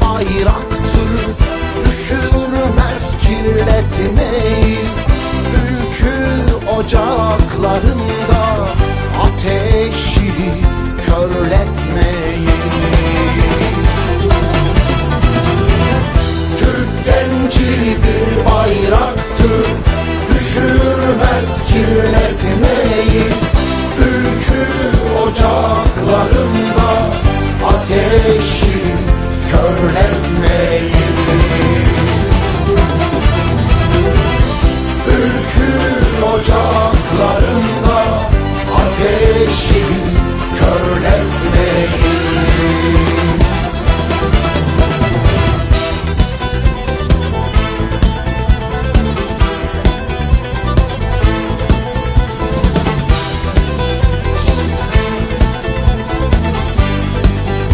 bayraktır Düşürmez kirletmeyiz. Ülkü ocaklarında Ateşi körletmeyiz. Türk genci bir bayraktır Düşürmez kirletmeyiz. Ülkü ocaklarında Ateşi körletmeyin Ülkün ocaklarında ateşi körletmeyin